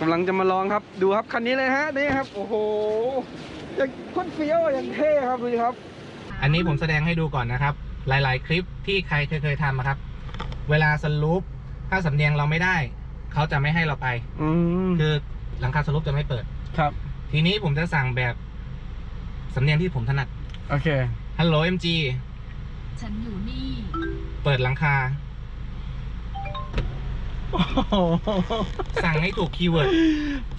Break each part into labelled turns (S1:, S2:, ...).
S1: กำลังจะมาลองครับดูครับคันนี้เลยฮะนี่ครับ โอ้โหยังโคตรเฟี้ยวยังเท่ครับดูดิครับ
S2: อันนี้ผมแสดงให้ดูก่อนนะครับ หลาย ๆ คลิปที่ใครเคยเคยทำอะครับ เวลาสลูปถ้าสำเนียงเราไม่ได้ เขาจะไม่ให้เราไป
S1: อืม
S2: คือหลังคาสลูปจะไม่เปิด
S1: ครับ
S2: ทีนี้ผมจะสั่งแบบสำเนียงที่ผมถนัด
S1: โอเค
S2: ฮัลโหล MG
S3: ฉันอยู่นี่
S2: เปิดหลังคา
S1: โอ้โห
S2: สั่งให้ถูกคีย์เวิร์ด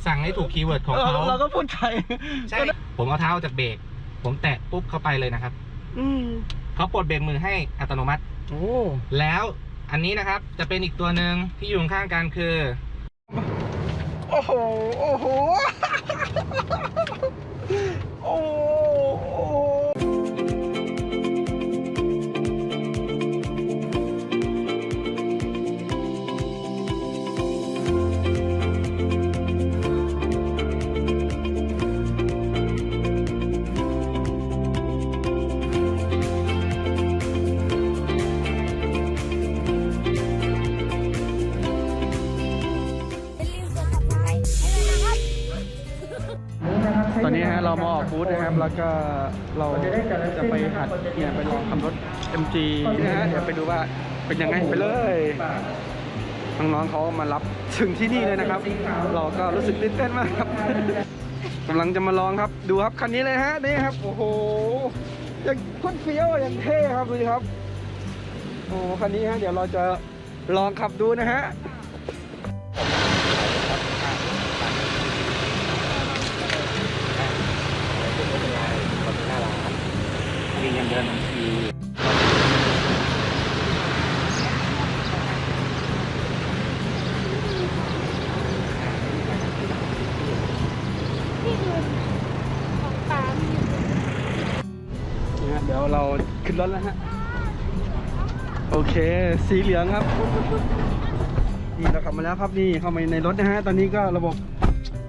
S2: สั่งให้ถูกคีย์เวิร์ดของเขา
S1: เราก็พูดไทย
S2: ใช่ ผมเอาเท้าออกจากเบรก ผมแตะปุ๊บเข้าไปเลยนะครับ
S1: อืม
S2: เขาปลดเบรกมือให้อัตโนมัติ
S1: โอ้
S2: แล้วอันนี้นะครับจะเป็นอีกตัวหนึ่งที่อยู่ข้างๆกันคือ
S1: โอ้โห โอ้โห โอ้โห
S4: ม
S1: ออกบูธนะครับ แล้วก็เราจะไปหัดเนี่ยไปลองขับรถ MG นะฮะเดี๋ยวไปดูว่าเป็นยังไงไปเลยน้องๆเขามารับถึงที่นี่เลยนะครับ เราก็รู้สึกตื่นเต้นมากครับกำลังจะมาลองครับ ดูครับคันนี้เลยฮะนี่ครับโอ้โหยังโคตรเฟี้ยวยังเท่ครับดูครับโอ้คันนี้ฮะเดี๋ยวเราจะลองขับดูนะฮะ
S2: มีเงินเดือนบัญชี
S4: นี่คือของตาม
S1: นี่ฮะเดี๋ยวเราขึ้นรถแล้วฮะ โอเค สีเหลืองครับ นี่เรากลับมาแล้วครับนี่เข้ามาในรถนะฮะ ตอนนี้ก็ระบบ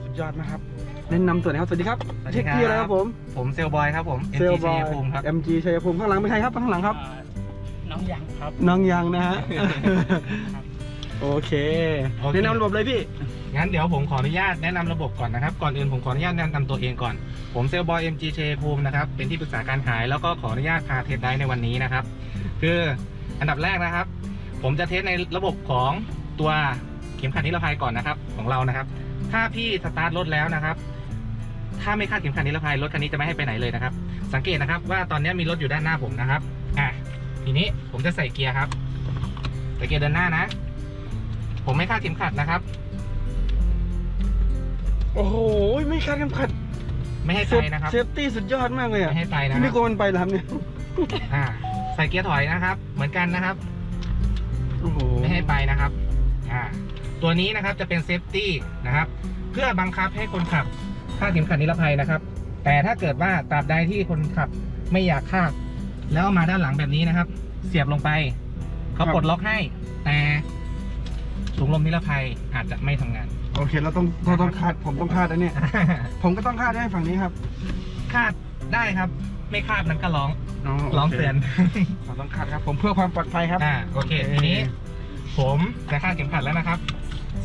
S1: สุดยอดนะครับ แนะนำตัวหนะครับ สวัสดีครับเช็คกี้อะไรครับผม
S2: ผมเซลบอยครับผม
S1: เซล
S2: MG
S1: บอ
S2: ชั
S1: ย
S2: ยภูมิครับ
S1: MG ชัยภูมิข้างหลังเป็นใครครับข้างหลังครับ
S5: น้องยังครับ
S1: น้องยังนะฮะ โอเค
S2: โอเค
S1: แนะนำระบบเลยพี่
S2: งั้นเดี๋ยวผมขออนุญาตแนะนำระบบก่อนนะครับ ก่อนอื่นผมขออนุญาตแนะนำตัวเองก่อน ผมเซลบอย MG ชัยภูมินะครับ เป็นที่ปรึกษาการขายแล้วก็ขออนุญาตพาเทสได้ในวันนี้นะครับ คืออันดับแรกนะครับ ผมจะเทสในระบบของตัวเข็มขัดนิรภัยก่อนนะครับของเรานะครับ ถ้าพี่สตาร์ทรถแล้วนะครับ ถ้าไม่คาดเข็มขัดนิรภัยรถคันนี้จะไม่ให้ไปไหนเลยนะครับ สังเกตนะครับว่าตอนนี้มีรถอยู่ด้านหน้าผมนะครับอะทีนี้ผมจะใส่เกียร์ครับใส่เกียร์เดินหน้านะ ผมไม่คาดเข็มขัดนะครับ
S1: โอ้โหไม่คาดเข็มขัด
S2: ไม่ให้
S1: เซ
S2: ไป
S1: ฟ
S2: นะครับ
S1: เซฟตี้สุดยอดมากเลยอะ
S2: ไม่ให้ไปนะ
S1: พี่
S2: ค
S1: ไม่
S2: รับ
S1: กลัวมันไปเหรอครับเนี่ย
S2: อ่าใส่เกียร์ถอยนะครับ เหมือนกันนะครับ
S1: โอ้โห
S2: ไม่ให้ไปนะครับอ่าตัวนี้นะครับจะเป็นเซฟตี้นะครับ เพื่อบังคับให้คนขับ คาดเข็มขัดนิรภัยนะครับ แต่ถ้าเกิดว่าตราบใดที่คนขับไม่อยากคาด แล้วเอามาด้านหลังแบบนี้นะครับ เสียบลงไปเขาปลดล็อกให้ แต่ถุงลมนิรภัยอาจจะไม่ทำงาน
S1: โอเคเราต้องเราต้องคาดผมต้องคาดอันเนี้ยผมก็ต้องคาดได้ฝั่งนี้ครับ
S2: คาดได้ครับ ไม่คาดนั้นก็ร้อง
S1: อ๋อ
S2: ร้อง
S1: โค
S2: เตือน
S1: เราต้องคาดครับ ผมเพื่อความปลอดภัยครับ
S2: อ่าโอเคทีนี้ ผมจะคาดเข็มขัดแล้วนะครับ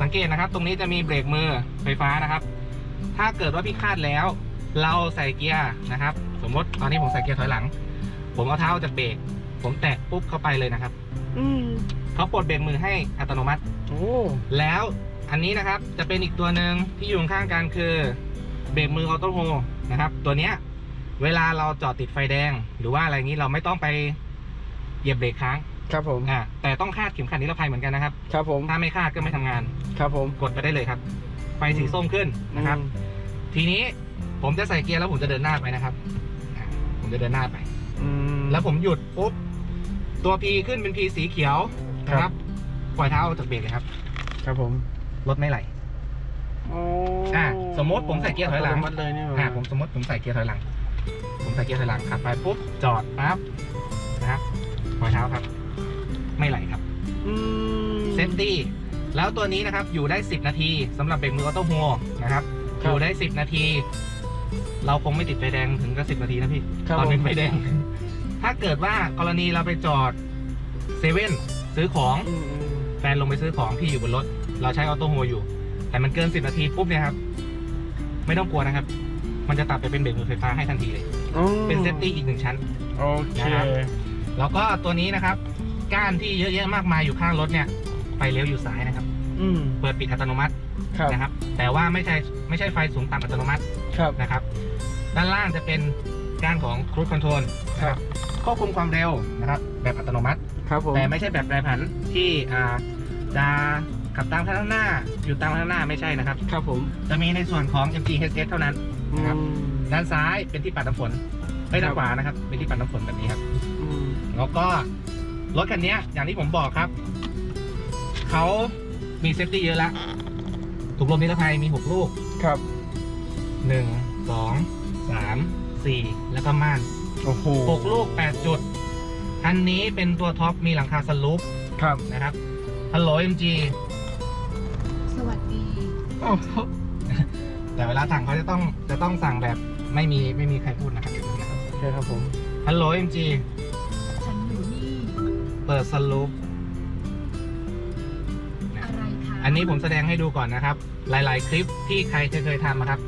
S2: สังเกตนะครับ ตรงนี้จะมีเบรกมือไฟฟ้านะครับ ถ้าเกิดว่าพี่คาดแล้ว เราใส่เกียร์นะครับ สมมติตอนนี้ผมใส่เกียร์ถอยหลัง ผมเอาเท้าออกจากเบรกผมแตะปุ๊บเข้าไปเลยนะครับ
S1: อืม
S2: เขาปลดเบรกมือให้อัตโนมัติ
S1: โอ้
S2: แล้วอันนี้นะครับจะเป็นอีกตัวหนึ่งที่อยู่ข้างๆกันคือเบรกมือออโต้โฮนะครับ ตัวเนี้ยเวลาเราจอดติดไฟแดง หรือว่าอะไรงี้เราไม่ต้องไปเหยียบเบรกค้าง
S1: ครับผม
S2: อ่าแต่ต้องคาดเข็มขัดนิรภัยเหมือนกันนะครับ
S1: ครับผม
S2: ถ้าไม่คาดก็ไม่ทำงาน
S1: ครับผม
S2: กดไปได้เลยครับไฟสีส้มขึ้นนะครับ ทีนี้ผมจะใส่เกียร์แล้วผมจะเดินหน้าไปนะครับอ่าผมจะเดินหน้าไป
S1: อืม
S2: แล้วผมหยุดปุ๊บตัว P ขึ้นเป็น P สีเขียวนะค
S1: ครั
S2: รับ บปล่อยเท้าออกจากเบรกเลยครับ
S1: ครับผม
S2: รถไม่ไหล
S1: โอ้
S2: อะสมมุติผมใส่เกียร์ถอยหลัง
S1: มัดเลยนี่หว่า
S2: อ่าผมสมมติผมใส่เกียร์ถอยหลัง ผมใส่เกียร์ถอยหลังขับไปปุ๊บจอดปั๊บนะครับปล่อยเท้าครับ ไม่ไหลครับ
S1: อืม
S2: เซฟตี้ แล้วตัวนี้นะครับอยู่ได้ 10 นาทีสำหรับเบรกมือออโต้โฮนะครับ
S1: ครับ
S2: อยู่ได้ 10 นาที เราคงไม่ติดไฟแดงถึงก็10นาทีนะพี่
S1: ครับ
S2: ตอนเป็น
S1: ผม
S2: ไฟแดง ถ้าเกิดว่ากรณีเราไปจอดเซเว่นซื้อของ
S1: อืมอืม
S2: แฟนลงไปซื้อของพี่อยู่บนรถ เราใช้ออโต้โฮอยู่ แต่มันเกิน 10 นาทีปุ๊บเนี่ยครับ ไม่ต้องกลัวนะครับ มันจะตัดไปเป็นเบรกมือไฟฟ้าให้ทันทีเลย
S1: อ๋อ
S2: เป็นเซฟตี้อีกหนึ่งชั้น
S1: โอเค
S2: นะครับแล้วก็ตัวนี้นะครับ ก้านที่เยอะแยะมากมายอยู่ข้างรถเนี่ย ไฟเลี้ยวอยู่ซ้ายนะครับ
S1: อืม
S2: เปิดปิดอัตโนมัติ
S1: ครับ
S2: นะครับ แต่ว่าไม่ใช่ไม่ใช่ไฟสูงต่ำอัตโนมัติ
S1: ครับ
S2: นะครับ ด้านล่างจะเป็นก้านของ Cruise Control นะครับ ควบคุมความเร็วนะครับ แบบอัตโนมัติ
S1: ครับผม
S2: แต่ไม่ใช่แบบแปรผันที่อ่าจะขับตามข้างหน้า อยู่ตามข้างหน้าไม่ใช่นะครับ
S1: ครับผม
S2: จะมีในส่วนของ MGHS เท่านั้นครับ
S1: อืม
S2: ด้านซ้ายเป็นที่ปัดน้ำฝนไม่
S1: ครั
S2: ด้า
S1: บ
S2: นขวานะครับ เป็นที่ปัดน้ำฝนแบบนี้ครับ
S1: อืม
S2: แล้วก็รถคันนี้อย่างที่ผมบอกครับ เขา มีเซฟตี้เยอะแล้วถุงลมนิรภัยมี6ลูก
S1: ครับ
S2: 1 2 3 4แล้วก็ม่าน
S1: โอ้โห
S2: 6ลูก8จุด อันนี้เป็นตัวท็อปมีหลังคาสลูป
S1: ครับ
S2: นะครับฮัลโหล MG
S3: สวัสดี
S1: โอ้โห
S2: แต่เวลาสั่งเขาจะต้องจะต้องสั่งแบบไม่มีไม่มีใครพูดนะครับ
S1: โอเคครับผม
S2: ฮัลโหล MG
S3: ฉันอยู่นี่
S2: เปิดสลูป
S3: อะไรคะ
S2: อันนี้ผมแสดงให้ดูก่อนนะครับ หลาย ๆ คลิปที่ใครเคยทำนะครับ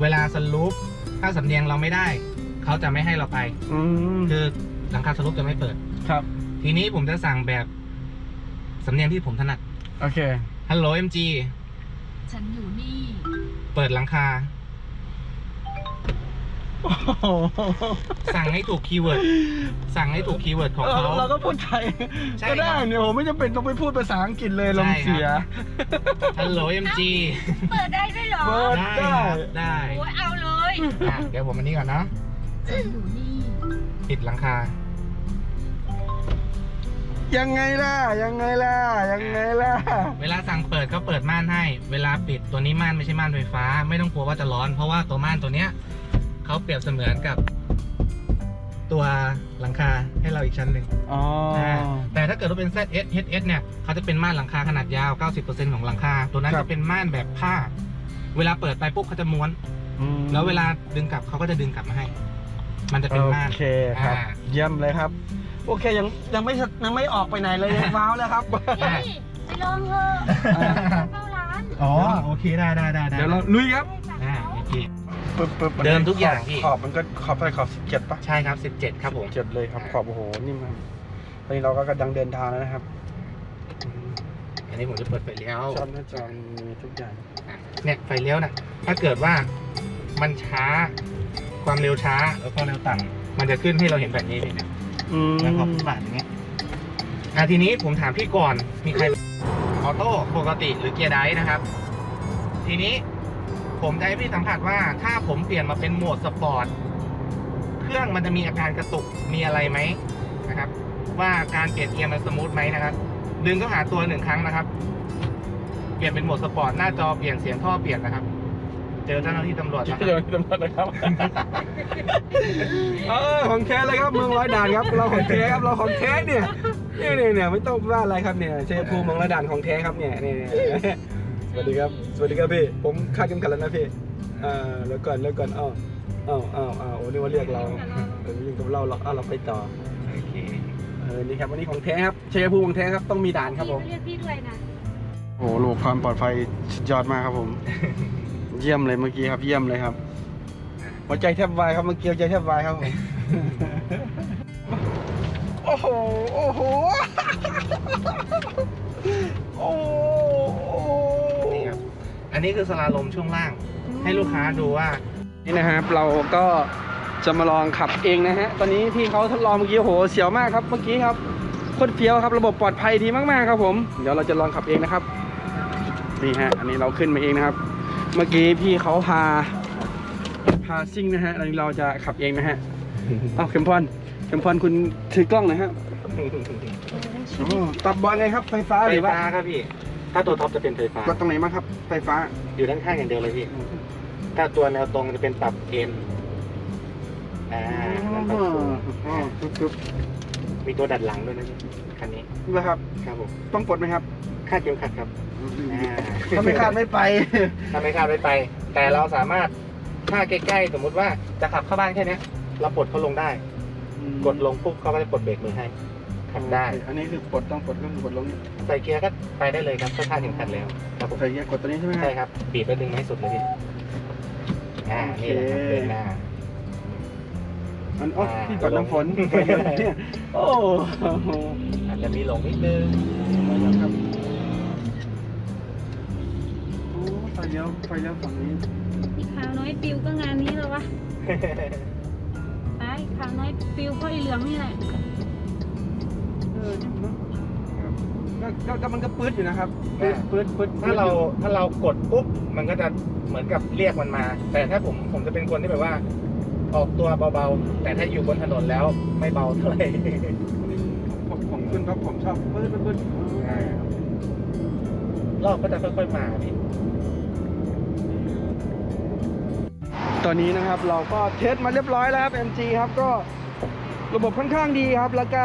S2: เวลาสลูปถ้าสำเนียงเราไม่ได้ เขาจะไม่ให้เราไป
S1: อืม
S2: คือหลังคาสลูปจะไม่เปิด
S1: ครับ
S2: ทีนี้ผมจะสั่งแบบสำเนียงที่ผมถนัด
S1: โอเค
S2: ฮัลโหล MG
S3: ฉันอยู่นี่
S2: เปิดหลังคา
S1: โอ้โห
S2: สั่งให้ถูกคีย์เวิร์ด สั่งให้ถูกคีย์เวิร์ดของเขา
S1: เราก็พูดไทย
S2: ใช่
S1: ก็ได้
S2: ครับ
S1: เนี่ยโอ้ไม่จำเป็นต้องไปพูดภาษาอังกฤษเลยลม
S2: ใช่ครับ
S1: เสีย
S2: ฮัลโหล MG
S4: เปิดได้ด้วยเหรอ
S1: เปิด
S2: ได้ครับได้
S4: โอ้ยเอาเลย
S2: อะเดี๋ยวผมอันนี้ก่อนนะ
S3: ฉันอยู่นี่
S2: ปิดหลังคา
S1: ยังไงล่ะ ยังไงล่ะ ยังไงล่ะ
S2: เวลาสั่งเปิดก็เปิดม่านให้ เวลาปิดตัวนี้ม่านไม่ใช่ม่านไฟฟ้า ไม่ต้องกลัวว่าจะร้อน เพราะว่าตัวม่านตัวเนี้ย เขาเปรียบเสมือนกับ ตัวหลังคาให้เราอีกชั้นหนึ่ง
S1: อ๋อา
S2: แต่ถ้าเกิดว่าเป็น ZS HS เนี่ยเขาจะเป็นม่านหลังคาขนาดยาว 90%ของหลังคา ตัวนั้น
S1: ครับ
S2: จะเป็นม่านแบบผ้า เวลาเปิดไปปุ๊บเขาจะม้วน
S1: อืม
S2: แล้วเวลาดึงกลับเขาก็จะดึงกลับมาให้ มันจะเป็นม่าน
S1: โอเคครับ
S2: อ่า
S1: เยี่ยมเลยครับ โอเคยังยังไม่ยังไม่ออกไปไหนเลยยังว้าวแล้วครับ
S2: อ่า
S4: นี่ไปลองเถอะ
S1: อ่า
S4: เข้าร้าน
S2: อ๋อ โอเค ได้ได้ได้ได้
S1: เดี๋ยวเราลุยครับ
S2: อ่าโอเค
S1: ปึ๊บปึ๊บน
S2: เดิมทุกอย่างพี่
S1: ขอบมันก็ขอบเท่าไหร่ขอบสิบเจ็ดปะ
S2: ใช่ครับ 17 ครับผม
S1: เจ็ดเลยครับ
S2: อ่า
S1: ขอบโอ้โหนิ่มครับตอนนี้เราก็กำลังเดินทางแล้วนะครับ
S2: อันนี้ผมจะเปิดไฟเลี้ยว
S1: จอหน้าจอมีทุกอย่าง
S2: อะเนี่ยไฟเลี้ยวน่ะถ้าเกิดว่ามันช้าความเร็วช้าแล้วความเร็วต่ำมันจะขึ้นให้เราเห็นแบบนี้พี่เนี่ย
S1: อืม
S2: แล้วขอบฟุตบาทอย่างเงี้ยอะทีนี้ผมถามพี่ก่อนมีใครออโต้ปกติหรือเกียร์ไดฟ์นะครับ ทีนี้ ผมจะให้พี่สัมผัสว่าถ้าผมเปลี่ยนมาเป็นโหมดสปอร์ตเครื่องมันจะมีอาการกระตุกมีอะไรไหมนะครับ ว่าการเปลี่ยนเกียร์มันสมูทไหมนะครับ ดึงก็หาตัวหนึ่งครั้งนะครับ เปลี่ยนเป็นโหมดสปอร์ตหน้าจอเปลี่ยนเสียงท่อเปลี่ยนนะครับ เจอเจ้าหน้าที่ตำรวจนะค
S1: เดี๋ยว
S2: รับ
S1: ตำรวจนะครับเออของแท้เลยครับเมืองร้อยด่านครับ เราของแท้ครับเราของแท้เนี่ยเนี่ยเนี่ยเนี่ยไม่ต้องว่าอะไรครับเนี่ยชัยภูมิเมืองร้อยด่านของแท้ครับเนี่ยเนี่ยเนี่ย สวัสดีครับ สวัสดีครับพี่ ผมคาดเข็มขัดแล้วนะพี่เออแล้วก่อนแล้วก่อนอ้าวอ้าวอ้าวอ้าวโอ้นี่ว่าเรียกเราเออยิ่งกับเราเราเอาเราไปต่อ
S2: โอเค
S1: เออนี่ครับวันนี้ของแท้ครับชัยภูมิของแท้ครับต้องมีด่านครับผม
S4: เรียกพี่ด้วยนะ
S1: โอ้โหระบบความปลอดภัยสุดยอดมากครับผม เยี่ยมเลยเมื่อกี้ครับ เยี่ยมเลยครับหัวใจแทบวายครับเมื่อกี้หัวใจแทบวายครับผมโอ้โหโอ้โหโอ้โห
S2: นี่ครับอั นนี้คือสลาลมช่วงล่าง ให้ลูกค้าดูว่า
S1: นี่นะครับเราก็จะมาลองขับเองนะฮะ ตอนนี้พี่เขาทดลองเมื่อกี้โอ้โหเสียวมากครับ เมื่อกี้ครับโคตรเฟี้ยวครับ ระบบปลอดภัยดีมากๆครับผม เดี๋ยวเราจะลองขับเองนะครับ นี่ฮะ อันนี้เราขึ้นมาเองนะครับ เมื่อกี้พี่เขาพา พาซิ่งนะฮะอันนี้เราจะขับเองนะฮะ เอาเข็มพรเข็มพรคุณถือกล้องหน่อยฮะอ๋อปรับบอลไงครับ ไฟฟ้า
S2: ไฟ
S1: หรือว่า
S2: ฟ้าครับพี่ ถ้าตัวท็อปจะเป็นไฟฟ้า
S1: กดตรงไหนมางครับ ไฟฟ้า
S2: อยู่ด้านข้างอย่างเดียวเลยพี่ ถ้าตัวแนวตรงจะเป็นปรับเอ็นอ่าแล้วก็
S1: อ๋อปึ๊บ
S2: มีตัวดัดหลังด้วยนะพี่คันนี้
S1: ๆนะครับ
S2: ครับผม
S1: ต้องปลดไหมครับ
S2: คาดเข็มขัดครับอ่า
S1: ถ้าไม่คาดไม่ไป
S2: ถ้าไม่คาดไม่ไป แต่เราสามารถถ้าใกล้ๆสมมุติว่าจะขับเข้าบ้านแค่เนี้ยเราปลดเขาลงได้ กดลงปุ๊บเขาก็จะปลดเบรกมือให้ ขับได้
S1: โอเคอันนี้คือปลดต้องปลดก็คือกดลงนี่
S2: ใส่เกียร์ก็ไปได้เลยครับก็คาดเข็มขัดแล้วครับผม
S1: ใส่เกียร์กดตัวนี้ใช่ไหม
S2: ใช่ครับบีบแล้วดึงให้สุดเลยพี่อ่านี่แหละครับเดินหน้า
S1: มันอ๋อ
S2: อ่า
S1: ที่ปัดน้ำฝนไปเยอะเนี่ยโอ้โห
S2: อาจจะมีหลงนิดนึง
S1: ไปแล้วครับโอ้ไฟเลี้ยวไฟเลี้ยวฝั่งนี้
S5: มีข่าวน้อยปิวก็งานนี้แล้ววะตายข่าวน้อยปิวเพราะไอเหลืองนี่แหละ
S1: เออเนอะก็ก็ก็มันก็ปื๊ดอยู่นะครับ
S2: อ่า
S1: ปื๊ดปื๊ดปื๊ด
S2: ถ้าเราถ้าเรากดปุ๊บมันก็จะเหมือนกับเรียกมันมา แต่ถ้าผมผมจะเป็นคนที่แบบว่า ออกตัวเบาๆ แต่ถ้าอยู่บนถนนแล้วไม่เบาเท่าไหร่
S1: ผมผมขึ้นเพราะผมชอบปื๊ดปื๊ดปื๊ด
S2: อ่ารอบก็จะค่อยๆมาพี่
S1: ตอนนี้นะครับเราก็เทสมาเรียบร้อยแล้วครับ MG ครับก็ระบบค่อนข้างดีครับ แล้วก็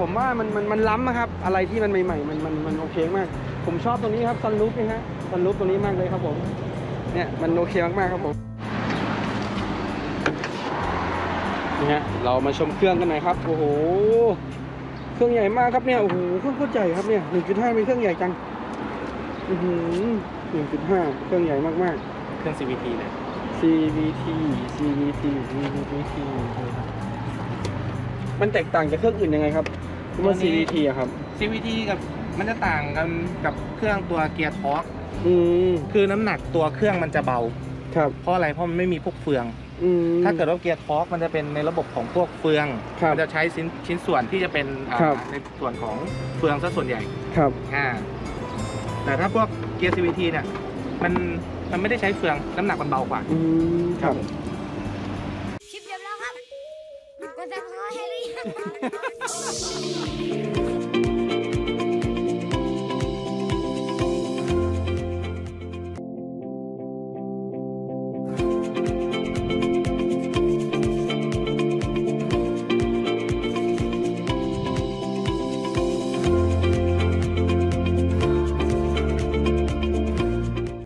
S1: ผมว่ามันมันมันล้ำอะครับ อะไรที่มันใหม่ๆมันมันมันโอเคมาก ผมชอบตรงนี้ครับซันลูปนี่ฮะซันลูปตรงนี้มากเลยครับผม เนี่ยมันโอเคมากๆครับผมนี่ฮะเรามาชมเครื่องกันหน่อยครับโอ้โหเครื่องใหญ่มากครับเนี่ยโอ้โหเครื่องโคตรใหญ่ครับเนี่ย1.5เป็นเครื่องใหญ่จังอือหือ1.5เครื่องใหญ่มากๆ
S2: เครื่อง CVT เลย
S1: CVT CVT CVT มันแตกต่างจากเครื่องอื่นยังไงครับคือว่า
S2: ตัวนี้
S1: CVT อะครับ
S2: CVT กับมันจะต่างกันกับเครื่องตัวเกียร์ทอร์ก
S1: อืม
S2: คือน้ำหนักตัวเครื่องมันจะเบา
S1: ครับ
S2: เพราะอะไรเพราะมันไม่มีพวกเฟือง
S1: อืม
S2: ถ้าเกิดว่าเกียร์ทอร์กมันจะเป็นในระบบของพวกเฟือง
S1: ครับ
S2: มัจะใช้ชิ้นชิ้นส่วนที่จะเป็นอ่า
S1: ครับ
S2: ในส่วนของเฟืองซะส่วนใหญ่
S1: ครับ
S2: อ่าแต่ถ้าพวกเกียร์ CVT เนี่ยมันมันไม่ได้ใช้เฟืองน้ำหนักมันเบากว่า
S1: อืมครับ Bye.